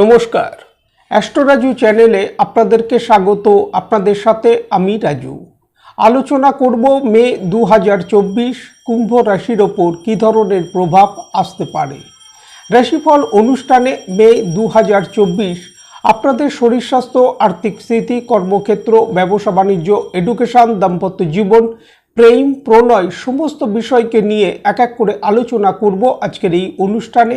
নমস্কার। অ্যাস্ট্রোরাজু চ্যানেলে আপনাদেরকে স্বাগত। আপনাদের সাথে আমি রাজু। আলোচনা করব মে দু হাজার চব্বিশ কুম্ভ রাশির ওপর কী ধরনের প্রভাব আসতে পারে। রাশিফল অনুষ্ঠানে মে দু হাজার চব্বিশ আপনাদের শরীর স্বাস্থ্য, আর্থিক স্থিতি, কর্মক্ষেত্র, ব্যবসা, বাণিজ্য, এডুকেশন, দাম্পত্য জীবন, প্রেম, প্রণয়, সমস্ত বিষয়কে নিয়ে এক এক করে আলোচনা করব আজকের এই অনুষ্ঠানে।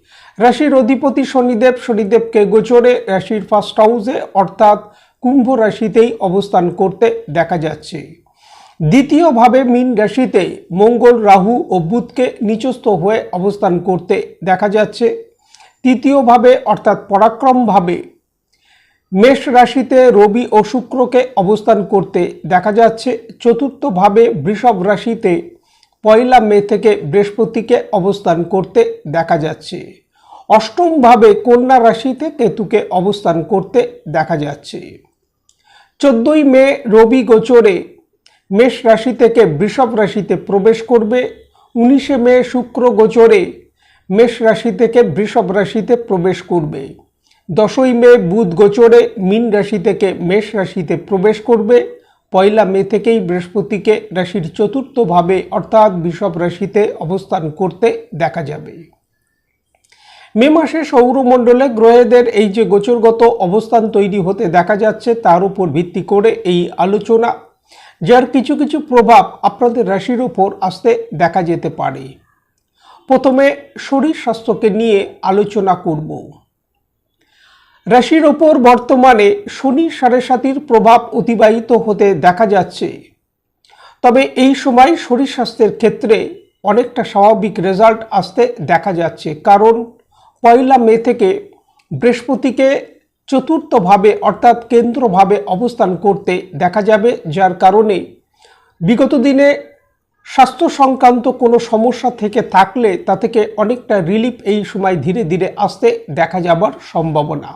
রাশির অধিপতি শনিদেব শনিদেবকে গোচরে রাশির ফার্স্ট হাউসে অর্থাৎ কুম্ভ রাশিতেই অবস্থান করতে দেখা যাচ্ছে। দ্বিতীয়ভাবে মীন রাশিতে মঙ্গল, রাহু ও বুধকে নিচস্থ হয়ে অবস্থান করতে দেখা যাচ্ছে। তৃতীয়ভাবে, অর্থাৎ পরাক্রমভাবে মেষ রাশিতে রবি ও শুক্রকে অবস্থান করতে দেখা যাচ্ছে। চতুর্থভাবে বৃষভ রাশিতে পয়লা মে থেকে বৃহস্পতিকে অবস্থান করতে দেখা যাচ্ছে। অষ্টমভাবে কন্যা রাশিতে কেতুকে অবস্থান করতে দেখা যাচ্ছে। চোদ্দই মে রবি গোচরে মেষ রাশি থেকে বৃষভ রাশিতে প্রবেশ করবে। উনিশে মে শুক্র গোচরে মেষ রাশি থেকে বৃষভ রাশিতে প্রবেশ করবে। দশই মে বুধ গোচরে মীন রাশি থেকে মেষ রাশিতে প্রবেশ করবে। পয়লা মে থেকেই বৃহস্পতিকে রাশির চতুর্থভাবে অর্থাৎ বৃষভ রাশিতে অবস্থান করতে দেখা যাবে। মে মাসে সৌরমণ্ডলে গ্রহেদের এই যে গোচরগত অবস্থান তৈরি হতে দেখা যাচ্ছে, তার উপর ভিত্তি করে এই আলোচনা, যার কিছু কিছু প্রভাব আপনাদের রাশির উপর আসতে দেখা যেতে পারে। প্রথমে শরীর স্বাস্থ্যকে নিয়ে আলোচনা করব। রাশির ওপর বর্তমানে শনি সাড়ে সাতির প্রভাব অতিবাহিত হতে দেখা যাচ্ছে। তবে এই সময় শরীর স্বাস্থ্যের ক্ষেত্রে অনেকটা স্বাভাবিক রেজাল্ট আসতে দেখা যাচ্ছে, কারণ পয়লা মে থেকে বৃহস্পতিকে চতুর্থভাবে অর্থাৎ কেন্দ্রভাবে অবস্থান করতে দেখা যাবে, যার কারণে বিগত দিনে স্বাস্থ্য সংক্রান্ত কোনো সমস্যা থেকে থাকলে তা থেকে অনেকটা রিলিফ এই সময় ধীরে ধীরে আসতে দেখা যাবার সম্ভাবনা।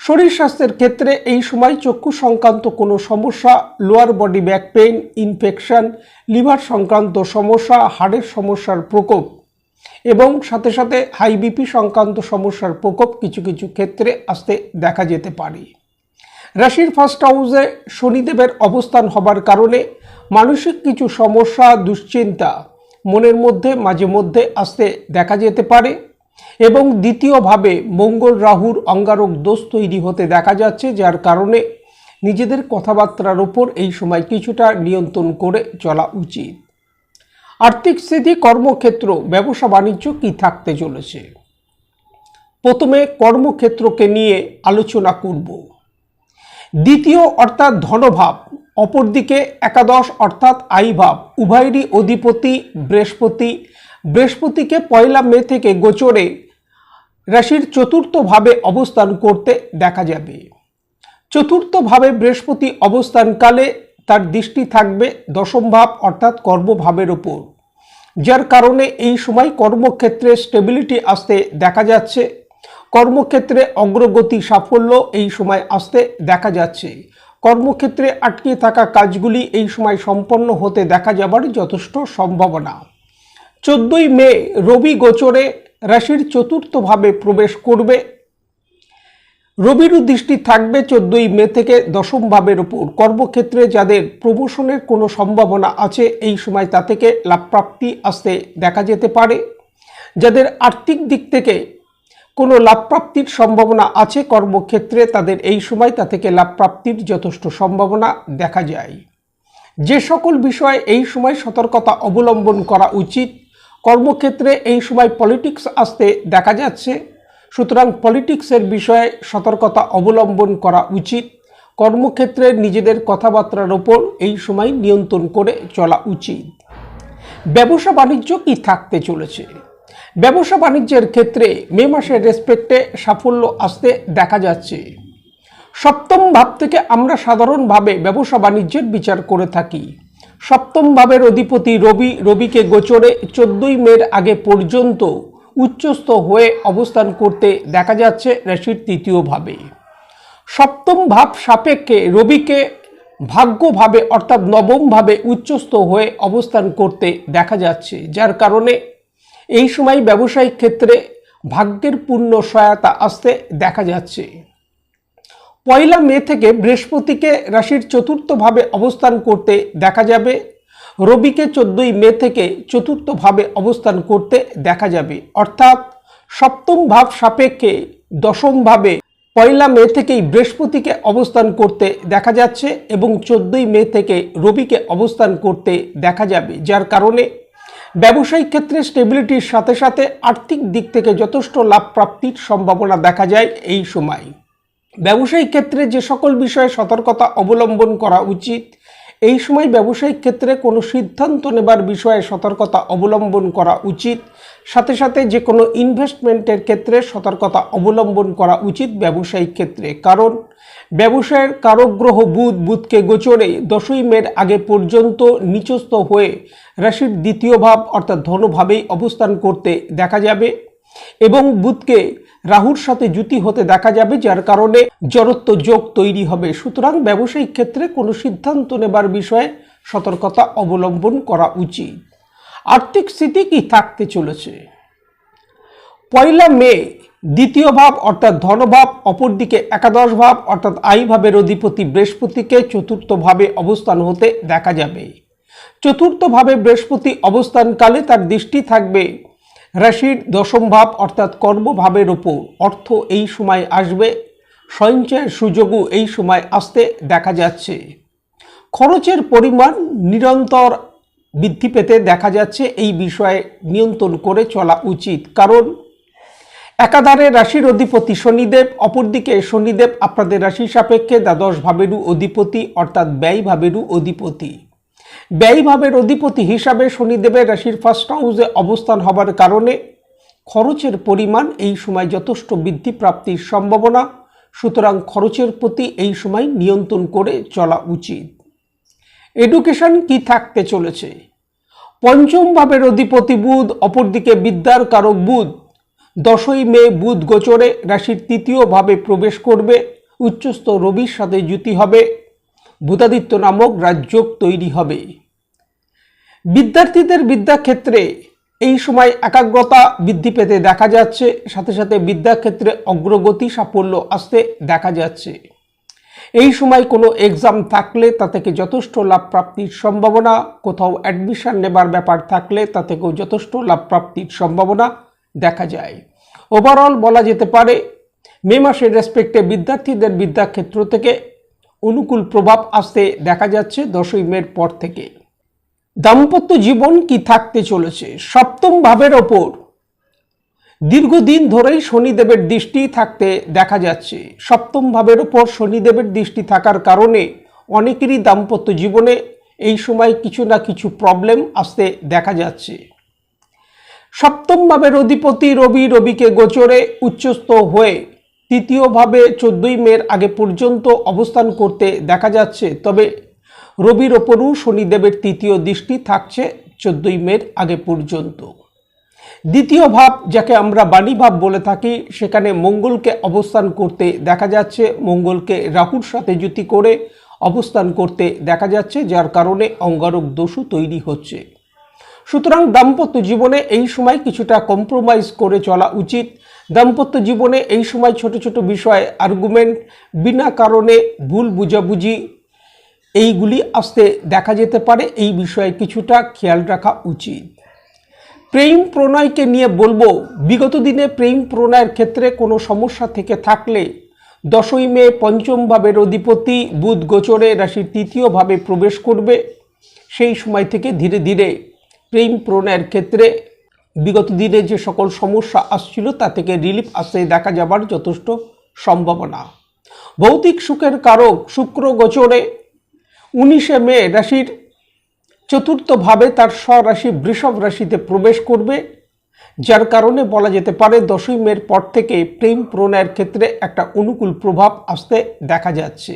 শরীর স্বাস্থ্যের ক্ষেত্রে এই সময় চক্ষু সংক্রান্ত কোনো সমস্যা lower body back pain infection liver সংক্রান্ত সমস্যা হাড়ের সমস্যার প্রকোপ এবং সাথে সাথে হাই বিপি সংক্রান্ত সমস্যার প্রকোপ কিছু কিছু ক্ষেত্রে আসতে দেখা যেতে পারে। রাশির ফার্স্ট হাউসে শনিদেবের অবস্থান হবার কারণে মানসিক কিছু সমস্যা, দুশ্চিন্তা মনের মধ্যে, মাঝে মধ্যে আসতে দেখা যেতে পারে এবং দ্বিতীয়ভাবে মঙ্গল রাহুর অঙ্গারক দোষ তৈরি হতে দেখা যাচ্ছে, যার কারণে নিজেদের কথাবার্তার ওপর এই সময় কিছুটা নিয়ন্ত্রণ করে চলা উচিত। আর্থিক স্থিতি, কর্মক্ষেত্র, ব্যবসা, বাণিজ্য কি থাকতে চলেছে? প্রথমে কর্মক্ষেত্রকে নিয়ে আলোচনা করব। দ্বিতীয় অর্থাৎ ধনভাব, অপরদিকে একাদশ অর্থাৎ আইভাব উভয়েরই অধিপতি বৃহস্পতি। বৃহস্পতিকে পয়লা মে থেকে গোচরে রাশির চতুর্থভাবে অবস্থান করতে দেখা যাবে। চতুর্থভাবে বৃহস্পতি অবস্থানকালে তার দৃষ্টি থাকবে দশম ভাব অর্থাৎ কর্মভাবের ওপর। যার কারণে এই সময় কর্মক্ষেত্রে স্টেবিলিটি আসতে দেখা যাচ্ছে। কর্মক্ষেত্রে অগ্রগতি সাফল্য এই সময় আসতে দেখা যাচ্ছে। কর্মক্ষেত্রে আটকে থাকা কাজগুলি এই সময় সম্পন্ন হতে দেখা যাবার যথেষ্ট সম্ভাবনা। চোদ্দই মে রবি গোচরে রাশির চতুর্থভাবে প্রবেশ করবে। রবিরও দৃষ্টি থাকবে চোদ্দই মে থেকে দশম ভাবের ওপর কর্মক্ষেত্রে যাদের প্রমোশনের কোনো সম্ভাবনা আছে, এই সময় তা থেকে লাভপ্রাপ্তি আসতে দেখা যেতে পারে। যাদের আর্থিক দিক থেকে কোনো লাভপ্রাপ্তির সম্ভাবনা আছে, কর্মক্ষেত্রে তাদের এই সময় তা থেকে লাভপ্রাপ্তির যথেষ্ট সম্ভাবনা দেখা যায়। যে সকল বিষয়ে এই সময় সতর্কতা অবলম্বন করা উচিত, কর্মক্ষেত্রে এই সময় পলিটিক্স আসতে দেখা যাচ্ছে। সুতরাং পলিটিক্সের বিষয়ে সতর্কতা অবলম্বন করা উচিত। কর্মক্ষেত্রে নিজেদের কথাবার্তার ওপর এই সময় নিয়ন্ত্রণ করে চলা উচিত। ব্যবসা বাণিজ্য কি থাকতে চলেছে? ব্যবসা বাণিজ্যের ক্ষেত্রে মে মাসের রেসপেক্টে সাফল্য আসতে দেখা যাচ্ছে। সপ্তম ভাব থেকে আমরা সাধারণভাবে ব্যবসা বাণিজ্যের বিচার করে থাকি। সপ্তম ভাবের অধিপতি রবি, রবিকে গোচরে চোদ্দই মের আগে পর্যন্ত উচ্চস্থ হয়ে অবস্থান করতে দেখা যাচ্ছে রাশির তৃতীয় ভাবে। সপ্তম ভাব সাপেক্ষে রবিকে ভাগ্যভাবে অর্থাৎ নবমভাবে উচ্চস্থ হয়ে অবস্থান করতে দেখা যাচ্ছে, যার কারণে এই সময় ব্যবসায়িক ক্ষেত্রে ভাগ্যের পূর্ণ সহায়তা আসতে দেখা যাচ্ছে। পয়লা মে থেকে বৃহস্পতিকে রাশির চতুর্থভাবে অবস্থান করতে দেখা যাবে। রবিকে চোদ্দই মে থেকে চতুর্থভাবে অবস্থান করতে দেখা যাবে। অর্থাৎ সপ্তম ভাব সাপেক্ষে দশম ভাবে পয়লা মে থেকেই বৃহস্পতিকে অবস্থান করতে দেখা যাচ্ছে এবং চোদ্দই মে থেকে রবিকে অবস্থান করতে দেখা যাবে, যার কারণে ব্যবসায়িক ক্ষেত্রে স্টেবিলিটির সাথে সাথে আর্থিক দিক থেকে যথেষ্ট লাভ প্রাপ্তির সম্ভাবনা দেখা যায় এই সময়। ব্যবসায়িক ক্ষেত্রে যে সকল বিষয়ে সতর্কতা অবলম্বন করা উচিত এই সময় ব্যবসায়িক ক্ষেত্রে কোনো সিদ্ধান্ত নেবার বিষয়ে সতর্কতা অবলম্বন করা উচিত। সাথে সাথে যে কোনো ইনভেস্টমেন্টের ক্ষেত্রে সতর্কতা অবলম্বন করা উচিত ব্যবসায়িক ক্ষেত্রে। কারণ ব্যবসায়ের কারগ্রহ বুধ, বুধকে গোচরে দশই মের আগে পর্যন্ত নিচস্থ হয়ে রাশির দ্বিতীয় ভাব অর্থাৎ ধনভাবেই অবস্থান করতে দেখা যাবে। এবং বুধকে রাহুর সাথে জুতি হতে দেখা যাবে, যার কারণে জড়ত্ব যোগ তৈরি হবে। সুতরাং ব্যবসায়িক ক্ষেত্রে কোনো সিদ্ধান্ত নেবার বিষয়ে সতর্কতা অবলম্বন করা উচিত। আর্থিক স্থিতি কি থাকতে চলেছে? পয়লা মে, দ্বিতীয় ভাব অর্থাৎ ধনভাব অপরদিকে একাদশ ভাব অর্থাৎ আই ভাবের অধিপতি বৃহস্পতিকে চতুর্থ ভাবে অবস্থান হতে দেখা যাবে। চতুর্থ ভাবে বৃহস্পতি অবস্থানকালে তার দৃষ্টি থাকবে রাশির দশম ভাব অর্থাৎ কর্মভাবের ওপর অর্থ এই সময় আসবে, সঞ্চয়ের সুযোগও এই সময় আসতে দেখা যাচ্ছে। খরচের পরিমাণ নিরন্তর বৃদ্ধি পেতে দেখা যাচ্ছে, এই বিষয়ে নিয়ন্ত্রণ করে চলা উচিত। কারণ একাধারে রাশির অধিপতি শনিদেব, অপরদিকে শনিদেব আপনাদের রাশি সাপেক্ষে দ্বাদশ ভাবেরও অধিপতি অর্থাৎ ব্যয় ভাবেরও অধিপতি। ব্যয়ভাবের অধিপতি হিসাবে শনিদেবের রাশির ফার্স্ট হাউসে অবস্থান হবার কারণে খরচের পরিমাণ এই সময় যথেষ্ট বৃদ্ধি প্রাপ্তির সম্ভাবনা। সুতরাং খরচের প্রতি এই সময় নিয়ন্ত্রণ করে চলা উচিত। এডুকেশন কি থাকতে চলেছে? পঞ্চম ভাবের অধিপতি বুধ, অপরদিকে বিদ্যার কারক বুধ। দশই মে বুধ গোচরে রাশির তৃতীয় ভাবে প্রবেশ করবে। উচ্চস্থ রবির সাথে জুতি হবে। বুধাদিত্য নামক রাজ্য তৈরি হবে। বিদ্যার্থীদের বিদ্যাক্ষেত্রে এই সময় একাগ্রতা বৃদ্ধি পেতে দেখা যাচ্ছে, সাথে সাথে বিদ্যাক্ষেত্রে অগ্রগতি সাফল্য আসতে দেখা যাচ্ছে। এই সময় কোনো এক্সাম থাকলে তা থেকে যথেষ্ট লাভ প্রাপ্তির সম্ভাবনা, কোথাও অ্যাডমিশন নেবার ব্যাপার থাকলে তা থেকেও যথেষ্ট লাভ প্রাপ্তির সম্ভাবনা দেখা যায়। ওভারঅল বলা যেতে পারে, মে মাসের রেসপেক্টে বিদ্যার্থীদের বিদ্যাক্ষেত্র থেকে অনুকূল প্রভাব আসতে দেখা যাচ্ছে দশই মের পর থেকে। দাম্পত্য জীবন কি থাকতে চলেছে? সপ্তম ভাবের ওপর। দীর্ঘদিন ধরেই শনিদেবের দৃষ্টি থাকতে দেখা যাচ্ছে। সপ্তম ভাবের ওপর শনিদেবের দৃষ্টি থাকার কারণে অনেকেরই দাম্পত্য জীবনে এই সময় কিছু না কিছু প্রবলেম আসতে দেখা যাচ্ছে। সপ্তম ভাবের অধিপতি রবি রবিকে গোচরে উচ্চস্থ হয়ে তৃতীয়ভাবে চোদ্দই মের আগে পর্যন্ত অবস্থান করতে দেখা যাচ্ছে, তবে রবির ওপরও শনিদেবের তৃতীয় দৃষ্টি থাকছে চোদ্দই মের আগে পর্যন্ত। দ্বিতীয় ভাব, যাকে আমরা বাণী ভাব বলে থাকি, সেখানে মঙ্গলকে অবস্থান করতে দেখা যাচ্ছে, মঙ্গলকে রাহুর সাথে জুতি করে অবস্থান করতে দেখা যাচ্ছে, যার কারণে অঙ্গারক দোষও তৈরি হচ্ছে। সুতরাং দাম্পত্য জীবনে এই সময় কিছুটা কম্প্রোমাইজ করে চলা উচিত। দাম্পত্য জীবনে এই সময় ছোট ছোট বিষয় আর্গুমেন্ট বিনা কারণে ভুল বুঝাবুঝি, এইগুলি আসতে দেখা যেতে পারে। এই বিষয়ে কিছুটা খেয়াল রাখা উচিত। প্রেম প্রণয়কে নিয়ে বলব, বিগত দিনে প্রেম প্রণয়ের ক্ষেত্রে কোনো সমস্যা থেকে থাকলে দশই মে পঞ্চম ভাবের অধিপতি বুধ গোচরে রাশির তৃতীয়ভাবে প্রবেশ করবে। সেই সময় থেকে ধীরে ধীরে প্রেম প্রণয়ের ক্ষেত্রে বিগত দিনে যে সকল সমস্যা আসছিল, তা থেকে রিলিফ আসতে দেখা যাবার যথেষ্ট সম্ভাবনা। ভৌতিক সুখের কারক শুক্র গোচরে উনিশে মে রাশির চতুর্থভাবে তার স্বরাশি বৃষভ রাশিতে প্রবেশ করবে, যার কারণে বলা যেতে পারে দশই মের পর থেকে প্রেম প্রণয়ের ক্ষেত্রে একটা অনুকূল প্রভাব আসতে দেখা যাচ্ছে।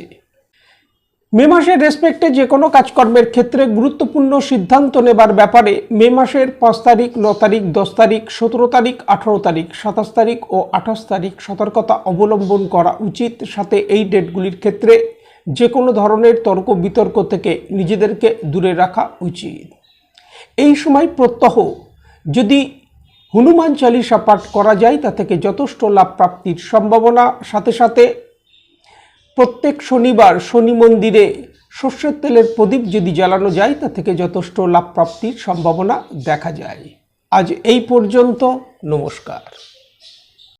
মে মাসের রেসপেক্টে যে কোনো কাজকর্মের ক্ষেত্রে গুরুত্বপূর্ণ সিদ্ধান্ত নেবার ব্যাপারে মে মাসের পাঁচ তারিখ, ন তারিখ, দশ তারিখ, সতেরো তারিখ, আঠারো তারিখ, সাতাশ তারিখ ও আঠাশ তারিখ সতর্কতা অবলম্বন করা উচিত। সাথে এই ডেটগুলির ক্ষেত্রে যে কোনো ধরনের তর্ক বিতর্ক থেকে নিজেদেরকে দূরে রাখা উচিত। এই সময় প্রত্যহ যদি হনুমান চালিসা পাঠ করা যায়, তা থেকে যথেষ্ট লাভ প্রাপ্তির সম্ভাবনা। সাথে সাথে প্রত্যেক শনিবার শনি মন্দিরে সর্ষের তেলের প্রদীপ যদি জ্বালানো যায়, তা থেকে যথেষ্ট লাভ প্রাপ্তির সম্ভাবনা দেখা যায়। আজ এই পর্যন্ত, নমস্কার।